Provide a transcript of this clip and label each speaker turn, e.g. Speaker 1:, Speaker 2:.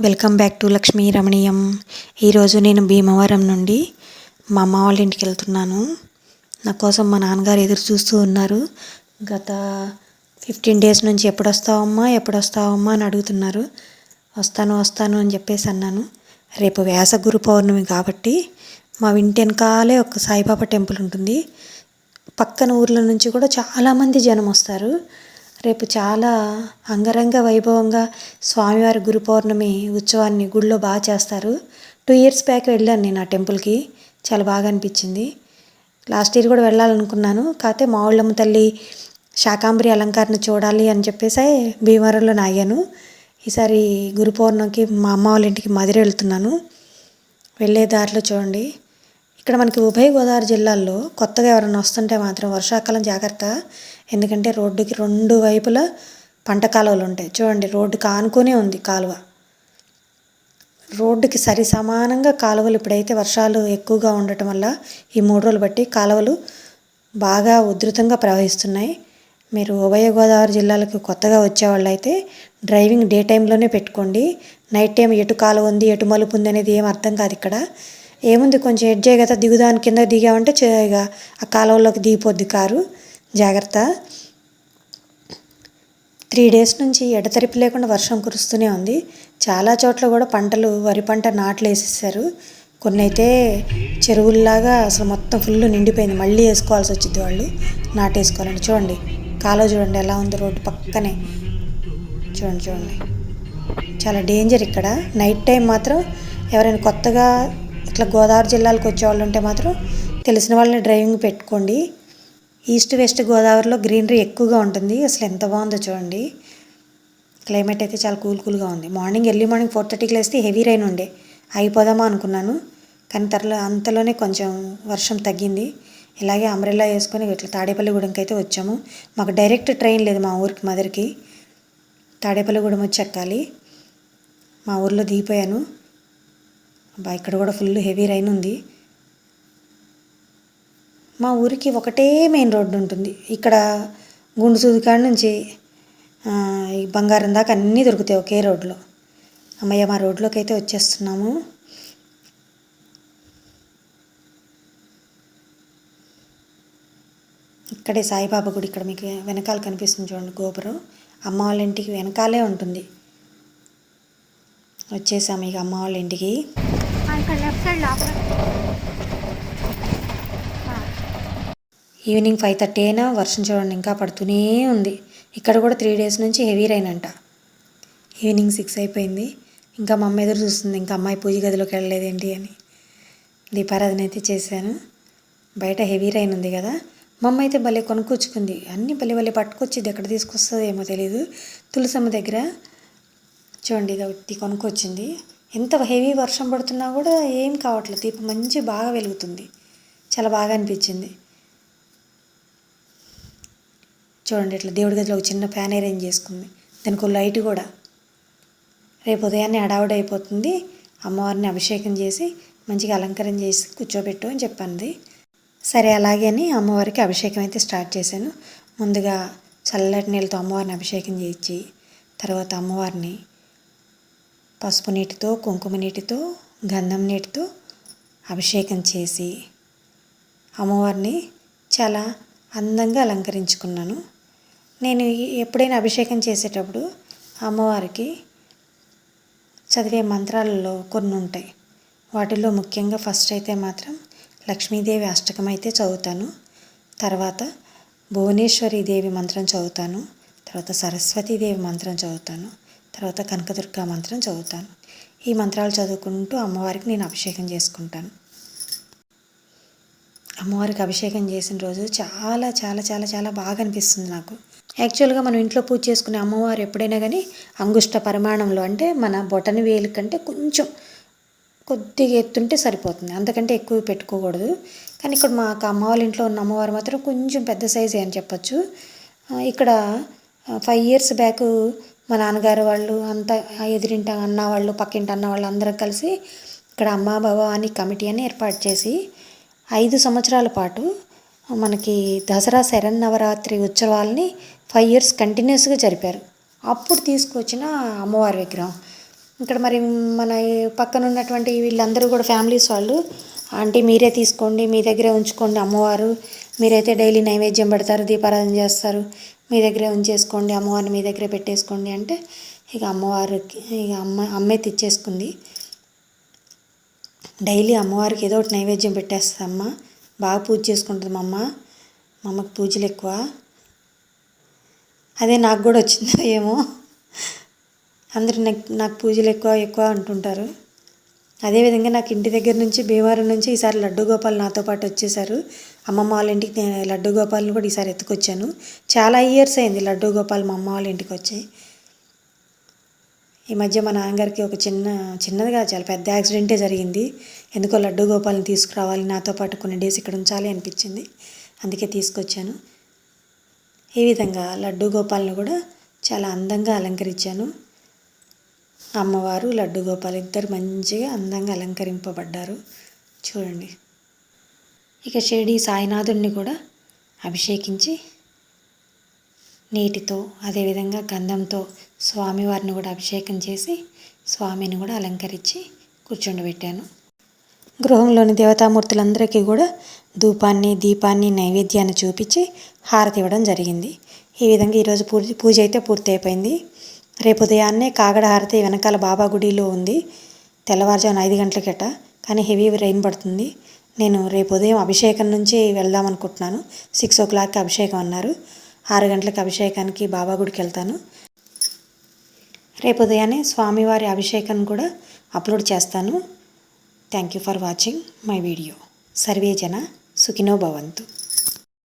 Speaker 1: Welcome back to Lakshmi Ramaneeyam. ఈరోజు నేను భీమవరం నుండి మా అమ్మ వాళ్ళ ఇంటికి వెళ్తున్నాను. నా కోసం మా నాన్నగారు ఎదురు చూస్తూ ఉన్నారు. గత ఫిఫ్టీన్ డేస్ నుంచి ఎప్పుడు వస్తావమ్మా ఎప్పుడు వస్తావమ్మా అని అడుగుతున్నారు. వస్తాను వస్తాను అని చెప్పేసి అన్నాను. రేపు వ్యాస గురు పౌర్ణమి కాబట్టి మా ఇంటి వెనకాలే ఒక సాయిబాబా టెంపుల్ ఉంటుంది. పక్కన ఊర్ల నుంచి కూడా చాలామంది జనం వస్తారు. రేపు చాలా అంగరంగ వైభవంగా స్వామివారి గురు పౌర్ణమి ఉత్సవాన్ని గుడిలో బాగా చేస్తారు. టూ ఇయర్స్ బ్యాక్ వెళ్ళాను నేను ఆ టెంపుల్కి. చాలా బాగా అనిపించింది. లాస్ట్ ఇయర్ కూడా వెళ్ళాలనుకున్నాను. కాకపోతే మావుళ్ళమ్మ తల్లి శాకాంబరి అలంకరణ చూడాలి అని చెప్పేసి భీమవరంలో నాగాను. ఈసారి గురు పౌర్ణమికి మా అమ్మ వాళ్ళ ఇంటికి మధుర వెళ్తున్నాను వెళ్ళే దారిలో చూడండి. ఇక్కడ మనకి ఉభయ గోదావరి జిల్లాల్లో కొత్తగా ఎవరైనా వస్తుంటే మాత్రం వర్షాకాలం జాగ్రత్త. ఎందుకంటే రోడ్డుకి రెండు వైపులా పంట కాలువలు ఉంటాయి. చూడండి రోడ్డుకి ఆనుకునే ఉంది కాలువ. రోడ్డుకి సరి సమానంగా కాలువలు ఇప్పుడైతే వర్షాలు ఎక్కువగా ఉండటం వల్ల ఈ మూడు రోజులు బట్టి కాలువలు బాగా ఉధృతంగా ప్రవహిస్తున్నాయి. మీరు ఉభయ గోదావరి జిల్లాలకు కొత్తగా వచ్చేవాళ్ళు అయితే డ్రైవింగ్ డే టైంలోనే పెట్టుకోండి. నైట్ టైం ఎటు కాలువ ఉంది ఎటు మలుపు ఉంది అనేది ఏం అర్థం కాదు ఇక్కడ. ఏముంది కొంచెం ఎడ్జే కదా దిగుదాని కింద దిగామంటే ఇక ఆ కాలువలోకి దిగిపోద్ది కారు. జాగ్రత్త. త్రీ డేస్ నుంచి ఎడతెరిపి లేకుండా వర్షం కురుస్తూనే ఉంది. చాలా చోట్ల కూడా పంటలు వరి పంట నాట్లు వేసేసారు కొన్ని అయితే చెరువుల్లాగా అసలు మొత్తం ఫుల్ నిండిపోయింది. మళ్ళీ వేసుకోవాల్సి వచ్చింది వాళ్ళు. నాటేసుకోవాలండి చూడండి. కాలువ చూడండి ఎలా ఉంది రోడ్డు పక్కనే. చూడండి చూడండి. చాలా డేంజర్ ఇక్కడ. నైట్ టైం మాత్రం ఎవరైనా కొత్తగా ఇట్లా గోదావరి జిల్లాలకు వచ్చే వాళ్ళు ఉంటే మాత్రం తెలిసిన వాళ్ళని డ్రైవింగ్ పెట్టుకోండి. ఈస్ట్ వెస్ట్ గోదావరిలో గ్రీనరీ ఎక్కువగా ఉంటుంది. అసలు ఎంత బాగుందో చూడండి. క్లైమేట్ అయితే చాలా కూల్ కూల్గా ఉంది. మార్నింగ్ ఎర్లీ మార్నింగ్ ఫోర్ థర్టీకి లేస్తే హెవీ రైన్ ఉండే. అయిపోదామా అనుకున్నాను. కానీ తర్లో అంతలోనే కొంచెం వర్షం తగ్గింది. ఇలాగే అంబ్రెల్లా వేసుకొని ఇట్లా తాడేపల్లిగూడెంకి అయితే వచ్చాము. మాకు డైరెక్ట్ ట్రైన్ లేదు మా ఊరికి మదర్కి. తాడేపల్లిగూడెం వచ్చి ఎక్కాలి మా ఊర్లో దిగిపోయాను. అబ్బా ఇక్కడ కూడా ఫుల్ హెవీ రైన్ ఉంది. మా ఊరికి ఒకటే మెయిన్ రోడ్డు ఉంటుంది. ఇక్కడ గుండుసూది కాడ నుంచి ఈ బంగారం దాకా అన్నీ దొరుకుతాయి ఒకే రోడ్లో. అమ్మయ్య మా రోడ్లోకి అయితే వచ్చేస్తున్నాము. ఇక్కడే సాయిబాబా గుడి ఇక్కడ మీకు వెనకాల కనిపిస్తుంది చూడండి గోపురం. అమ్మ వాళ్ళ ఇంటికి వెనకాలే ఉంటుంది. వచ్చేసాము ఇక అమ్మ వాళ్ళ ఇంటికి.
Speaker 2: ఇక్కడ లెఫ్ట్ సైడ్ లోపల
Speaker 1: ఈవినింగ్ ఫైవ్ థర్టీ అయినా వర్షం చూడండి ఇంకా పడుతూనే ఉంది. ఇక్కడ కూడా త్రీ డేస్ నుంచి హెవీ రైన్ అంట. ఈవినింగ్ సిక్స్ అయిపోయింది. ఇంకా మా అమ్మ ఎదురు చూస్తుంది ఇంకా అమ్మాయి పూజ గదిలోకి వెళ్ళలేదేంటి అని. దీపారాధన అయితే చేశాను. బయట హెవీ రైన్ ఉంది కదా. మా అమ్మ అయితే భలే కొనుక్కొచ్చుకుంది. అన్నీ భలే భలే పట్టుకొచ్చింది. ఎక్కడ తీసుకొస్తుందో ఏమో తెలియదు తులసమ్మ దగ్గర చూడండి ఇది ఒకటి కొనుక్కొచ్చింది. ఎంత హెవీ వర్షం పడుతున్నా కూడా ఏం కావట్లేదు. దీపం మంచి బాగా వెలుగుతుంది. చాలా బాగా అనిపించింది. చూడండి ఇట్లా దేవుడి గదిలో ఒక చిన్న ఫ్యాన్ అరేంజ్ చేసుకుంది. దానికి ఒక లైట్ కూడా. రేపు ఉదయాన్నే హడావుడి అయిపోతుంది. అమ్మవారిని అభిషేకం చేసి మంచిగా అలంకరణ చేసి కూర్చోబెట్టు అని చెప్పింది. సరే అలాగే అని అమ్మవారికి అభిషేకం అయితే స్టార్ట్ చేశాను. ముందుగా చల్లటి నీళ్ళతో అమ్మవారిని అభిషేకం చేయించి తర్వాత అమ్మవారిని పసుపు నీటితో కుంకుమ నీటితో గంధం నీటితో అభిషేకం చేసి అమ్మవారిని చాలా అందంగా అలంకరించుకున్నాను. నేను ఎప్పుడైనా అభిషేకం చేసేటప్పుడు అమ్మవారికి చదివే మంత్రాలలో కొన్ని ఉంటాయి. వాటిల్లో ముఖ్యంగా ఫస్ట్ అయితే మాత్రం లక్ష్మీదేవి అష్టకం అయితే చదువుతాను. తర్వాత భువనేశ్వరి దేవి మంత్రం చదువుతాను. తర్వాత సరస్వతీదేవి మంత్రం చదువుతాను. తర్వాత కనకదుర్గ మంత్రం చదువుతాను. ఈ మంత్రాలు చదువుకుంటూ అమ్మవారికి నేను అభిషేకం చేసుకుంటాను. అమ్మవారికి అభిషేకం చేసిన రోజు చాలా చాలా చాలా చాలా బాగా అనిపిస్తుంది నాకు. యాక్చువల్గా మనం ఇంట్లో పూజ చేసుకునే అమ్మవారు ఎప్పుడైనా కానీ అంగుష్ట పరిమాణంలో అంటే మన బొటని వేలు కంటే కొంచెం కొద్దిగా ఎత్తుంటే సరిపోతుంది. అంతకంటే ఎక్కువ పెట్టుకోకూడదు. కానీ ఇక్కడ మాకు అమ్మ వాళ్ళ ఇంట్లో ఉన్న అమ్మవారు మాత్రం కొంచెం పెద్ద సైజే అని చెప్పచ్చు. ఇక్కడ ఫైవ్ ఇయర్స్ బ్యాక్ మా నాన్నగారు వాళ్ళు అంతా ఎదురింట అన్న వాళ్ళు పక్కింటి అన్న వాళ్ళు అందరూ కలిసి ఇక్కడ అమ్మ భవాని కమిటీ అని ఏర్పాటు చేసి ఐదు సంవత్సరాల పాటు మనకి దసరా శరన్నవరాత్రి ఉత్సవాలని ఫైవ్ ఇయర్స్ కంటిన్యూస్గా జరిపారు. అప్పుడు తీసుకొచ్చిన అమ్మవారి విగ్రహం. ఇక్కడ మరి మన పక్కన ఉన్నటువంటి వీళ్ళందరూ కూడా ఫ్యామిలీస్ వాళ్ళు ఆంటీ మీరే తీసుకోండి మీ దగ్గరే ఉంచుకోండి అమ్మవారు మీరైతే డైలీ నైవేద్యం పెడతారు దీపారాధన చేస్తారు మీ దగ్గరే ఉంచేసుకోండి అమ్మవారిని మీ దగ్గరే పెట్టేసుకోండి అంటే ఇక అమ్మవారికి ఇక అమ్మ అమ్మే తెచ్చేసుకుంది. డైలీ అమ్మవారికి ఏదో ఒకటి నైవేద్యం పెట్టేస్తుంది అమ్మ బాగా పూజ చేసుకుంటుంది మా అమ్మ మా అమ్మకి పూజలు ఎక్కువ. అదే నాకు కూడా వచ్చిందో ఏమో. అందరూ నాకు నాకు పూజలు ఎక్కువ ఎక్కువ అంటుంటారు. అదేవిధంగా నాకు ఇంటి దగ్గర నుంచి భీమవరం నుంచి ఈసారి లడ్డు గోపాల్ నాతో పాటు వచ్చేసారు అమ్మమ్మ వాళ్ళ ఇంటికి నేను లడ్డు గోపాల్ని కూడా ఈసారి ఎత్తుకొచ్చాను. చాలా ఇయర్స్ అయింది లడ్డు గోపాల్ మా అమ్మ వాళ్ళ ఇంటికి వచ్చి. ఈ మధ్య మా నాన్నగారికి ఒక చిన్న చిన్నదిగా చాలా పెద్ద యాక్సిడెంటే జరిగింది. ఎందుకో లడ్డు గోపాల్ని తీసుకురావాలి నాతో పాటు కొన్ని డేస్ ఇక్కడ ఉంచాలి అనిపించింది. అందుకే తీసుకొచ్చాను. ఈ విధంగా లడ్డు గోపాల్ని కూడా చాలా అందంగా అలంకరించాను. అమ్మవారు లడ్డు గోపాల్ ఇద్దరు మంచిగా అందంగా అలంకరింపబడ్డారు. చూడండి. ఇక షిరిడి సాయినాథుడిని కూడా అభిషేకించి నీటితో అదేవిధంగా గంధంతో స్వామివారిని కూడా అభిషేకం చేసి స్వామిని కూడా అలంకరించి కూర్చుండబెట్టాను. గృహంలోని దేవతామూర్తులందరికీ కూడా ధూపాన్ని దీపాన్ని నైవేద్యాన్ని చూపించి హారతి ఇవ్వడం జరిగింది. ఈ విధంగా ఈరోజు పూజ పూజ అయితే పూర్తి అయిపోయింది రేపు ఉదయాన్నే కాగడ హారతి వెనకాల బాబా గుడిలో ఉంది. తెల్లవారుజామున ఐదు గంటలకేట. కానీ హెవీ రెయిన్ పడుతుంది. నేను రేపు ఉదయం అభిషేకం నుంచి వెళ్దాం అనుకుంటున్నాను. సిక్స్ ఓ క్లాక్కి అభిషేకం అన్నారు. ఆరు గంటలకు అభిషేకానికి బాబా గుడికి వెళ్తాను. రేపు ఉదయాన్నే స్వామివారి అభిషేకం కూడా అప్లోడ్ చేస్తాను. Thank you for watching my video. Survey జన సుఖినో భవంతు.